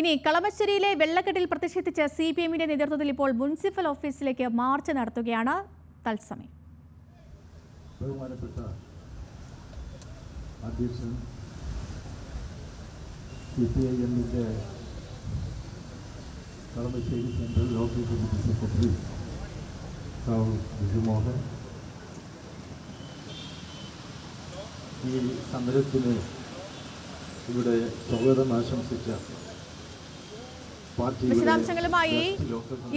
ഇനി കളമശ്ശേരിയിലെ വെള്ളക്കെട്ടിൽ പ്രതിഷേധിച്ച് സി പി എമ്മിന്റെ നേതൃത്വത്തിൽ ഇപ്പോൾ മുനിസിപ്പൽ ഓഫീസിലേക്ക് മാർച്ച് നടത്തുകയാണ് തത്സമയം. അധ്യക്ഷൻ Kalamassery central local secretary Bijumohan ഈ സമരത്തിന് ഇവിടെ സ്വാഗതം ആശംസിച്ച വിശദാംശങ്ങളുമായി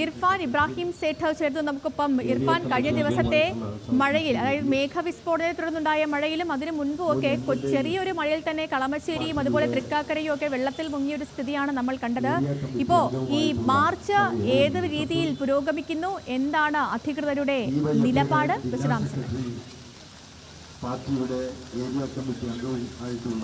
ഇർഫാൻ ഇബ്രാഹിം സേഠ ചേർന്ന് നമുക്കൊപ്പം ഇർഫാൻ കഴിഞ്ഞ ദിവസത്തെ മഴയിൽ അതായത് മേഘവിസ്ഫോടനത്തെ തുടർന്നുണ്ടായ മഴയിലും അതിനു മുൻപും ഒക്കെ ചെറിയൊരു മഴയിൽ തന്നെ കളമശ്ശേരിയും അതുപോലെ തൃക്കാക്കരയും ഒക്കെ വെള്ളത്തിൽ മുങ്ങിയ ഒരു സ്ഥിതിയാണ് നമ്മൾ കണ്ടത്. ഇപ്പോ ഈ മാർച്ച് ഏത് രീതിയിൽ പുരോഗമിക്കുന്നു എന്താണ് അധികൃതരുടെ നിലപാട്? വിശദാംശങ്ങൾ. പാർട്ടിയുടെ ഏരിയ കമ്മിറ്റി അംഗമായിട്ടുള്ള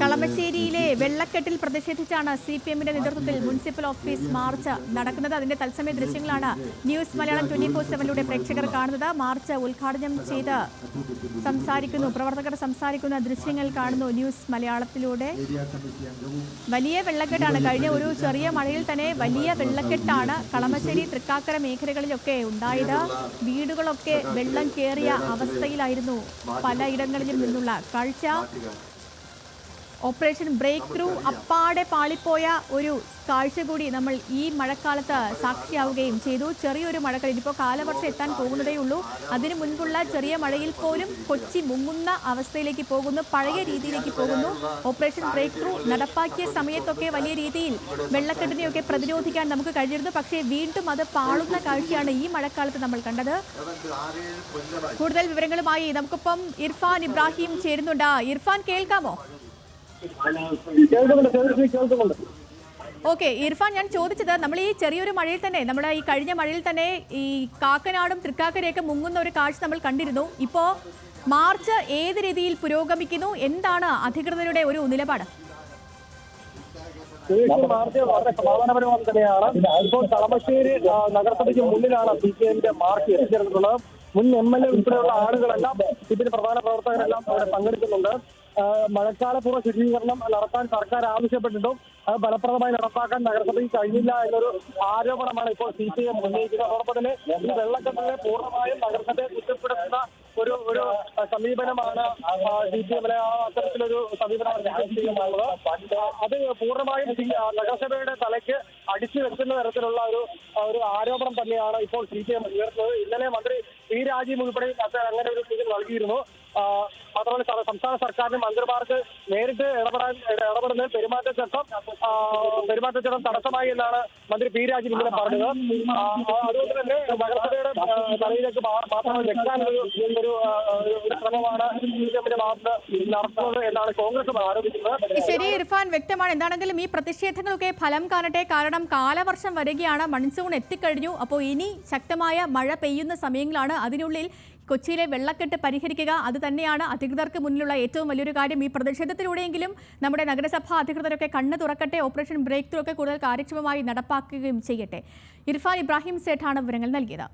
കളമശ്ശേരിയിലെ വെള്ളക്കെട്ടിൽ പ്രതിഷേധിച്ചാണ് സി പി എമ്മിന്റെ നേതൃത്വത്തിൽ മുനിസിപ്പൽ ഓഫീസ് മാർച്ച് നടക്കുന്നത്. അതിന്റെ തത്സമയ ദൃശ്യങ്ങളാണ് ന്യൂസ് മലയാളം ട്വന്റി ഫോർ സെവനിലൂടെ പ്രേക്ഷകർ കാണുന്നത്. മാർച്ച് ഉദ്ഘാടനം ചെയ്ത് സംസാരിക്കുന്നു പ്രവർത്തകർ സംസാരിക്കുന്ന ദൃശ്യങ്ങൾ കാണുന്നു ന്യൂസ് മലയാളത്തിലൂടെ. വലിയ വെള്ളക്കെട്ടാണ്. കഴിഞ്ഞ ഒരു ചെറിയ മഴയിൽ തന്നെ വലിയ വെള്ളക്കെട്ടാണ് കളമശ്ശേരി തൃക്കാക്കര മേഖലകളിലൊക്കെ ഉണ്ടായത്. വീടുകളൊക്കെ വെള്ളം കയറിയ അവസ്ഥയിലായിരുന്നു പലയിടങ്ങളിലും നിന്നുള്ള കാഴ്ച. ഓപ്പറേഷൻ ബ്രേക്ക് ത്രൂ അപ്പാടെ പാളിപ്പോയ ഒരു കാഴ്ച കൂടി നമ്മൾ ഈ മഴക്കാലത്ത് സാക്ഷിയാവുകയും ചെയ്തു. ചെറിയൊരു മഴക്കാലം ഇതിപ്പോൾ കാലവർഷം എത്താൻ പോകുന്നതേ ഉള്ളൂ. അതിനു മുൻപുള്ള ചെറിയ മഴയിൽ പോലും കൊച്ചി മുങ്ങുന്ന അവസ്ഥയിലേക്ക് പോകുന്നു പഴയ രീതിയിലേക്ക് പോകുന്നു. ഓപ്പറേഷൻ ബ്രേക്ക് ത്രൂ നടപ്പാക്കിയ സമയത്തൊക്കെ വലിയ രീതിയിൽ വെള്ളക്കെട്ടിനെയൊക്കെ പ്രതിരോധിക്കാൻ നമുക്ക് കഴിഞ്ഞിരുന്നു. പക്ഷേ വീണ്ടും അത് പാളുന്ന കാഴ്ചയാണ് ഈ മഴക്കാലത്ത് നമ്മൾ കണ്ടത്. കൂടുതൽ വിവരങ്ങളുമായി നമുക്കിപ്പം ഇർഫാൻ ഇബ്രാഹിം ചേരുന്നുണ്ട്. ഇർഫാൻ കേൾക്കാമോ? ഓക്കെ ഇർഫാൻ ഞാൻ ചോദിച്ചത് നമ്മൾ ഈ ചെറിയൊരു മഴയിൽ തന്നെ നമ്മുടെ ഈ കഴിഞ്ഞ മഴയിൽ തന്നെ ഈ കാക്കനാടും തൃക്കാക്കരയൊക്കെ മുങ്ങുന്ന ഒരു കാഴ്ച നമ്മൾ കണ്ടിരുന്നു. ഇപ്പോ മാർച്ച് ഏത് രീതിയിൽ പുരോഗമിക്കുന്നു? എന്താണ് അധികൃതരുടെ ഒരു നിലപാട്? മാർച്ച് വളരെ സമാധാനപരമായി തന്നെയാണ്. ഇപ്പോൾ കളമശ്ശേരി നഗരസഭയ്ക്ക് മുന്നിലാണ് സി പി എമ്മിന്റെ മാർച്ച് എത്തിച്ചേർന്നിട്ടുള്ളത്. മുൻ എം എൽ എ ഉൾപ്പെടെയുള്ള ആളുകളെല്ലാം ഇതിന്റെ പ്രധാന പ്രവർത്തകരെല്ലാം അവിടെ പങ്കെടുക്കുന്നുണ്ട്. മഴക്കാലപൂർവ ശുചീകരണം നടത്താൻ സർക്കാർ ആവശ്യപ്പെട്ടിട്ടും അത് ഫലപ്രദമായി നടപ്പാക്കാൻ നഗരസഭയ്ക്ക് കഴിഞ്ഞില്ല എന്നൊരു ആരോപണമാണ് ഇപ്പോൾ സി പി എം ഉന്നയിക്കുന്നത്. അതോടൊപ്പം തന്നെ ഈ വെള്ളക്കെട്ടിനെ പൂർണമായും നഗരസഭയെ കുറ്റപ്പെടുത്തുന്ന ഒരു ഒരു സമീപനമാണ് സി പി എമ്മിലെ അത്തരത്തിലൊരു സമീപനമാണ് അത് പൂർണമായും നഗരസഭയുടെ തലയ്ക്ക് അടിച്ചു വെക്കുന്ന തരത്തിലുള്ള ഒരു ഒരു ആരോപണം തന്നെയാണ് ഇപ്പോൾ സി പി എം ഉയർത്തുന്നത് ഇന്നലെ മന്ത്രി പി രാജീവ് ഉൾപ്പെടെ അങ്ങനെ ഒരു സൂചന നൽകിയിരുന്നു. മാത്രമല്ല സംസ്ഥാന സർക്കാരിന് മന്ത്രിമാർക്ക് നേരിട്ട് ഇടപെടാൻ ഇടപെടുന്ന പെരുമാറ്റച്ചട്ടം പെരുമാറ്റച്ചട്ടം തടസ്സമായി എന്നാണ് മന്ത്രി പി രാജീവ് ഇന്നലെ പറഞ്ഞത്. അതുകൊണ്ട് തന്നെ നഗരസഭയുടെ തലയിലേക്ക് മാത്രം വെക്കാൻ ഒരു ശ്രമമാണ് എന്നാണ് ശരി ഇർഫാൻ വ്യക്തമാണ്. എന്താണെങ്കിലും ഈ പ്രതിഷേധങ്ങളൊക്കെ ഫലം കാണട്ടെ. കാരണം കാലവർഷം വരികയാണ്. മൺസൂൺ എത്തിക്കഴിഞ്ഞു. അപ്പോൾ ഇനി ശക്തമായ മഴ പെയ്യുന്ന സമയങ്ങളാണ്. അതിനുള്ളിൽ കൊച്ചിയിലെ വെള്ളക്കെട്ട് പരിഹരിക്കുക അത് തന്നെയാണ് അധികൃതർക്ക് മുന്നിലുള്ള ഏറ്റവും വലിയൊരു കാര്യം ഈ പ്രതിഷേധത്തിലൂടെയെങ്കിലും നമ്മുടെ നഗരസഭാ അധികൃതരൊക്കെ കണ്ണ് തുറക്കട്ടെ ഓപ്പറേഷൻ ബ്രേക്ക് ത്രൂ ഒക്കെ കൂടുതൽ കാര്യക്ഷമമായി നടപ്പാക്കുകയും ചെയ്യട്ടെ. ഇർഫാൻ ഇബ്രാഹിം സേഠാണ് വിവരങ്ങൾ നൽകിയത്.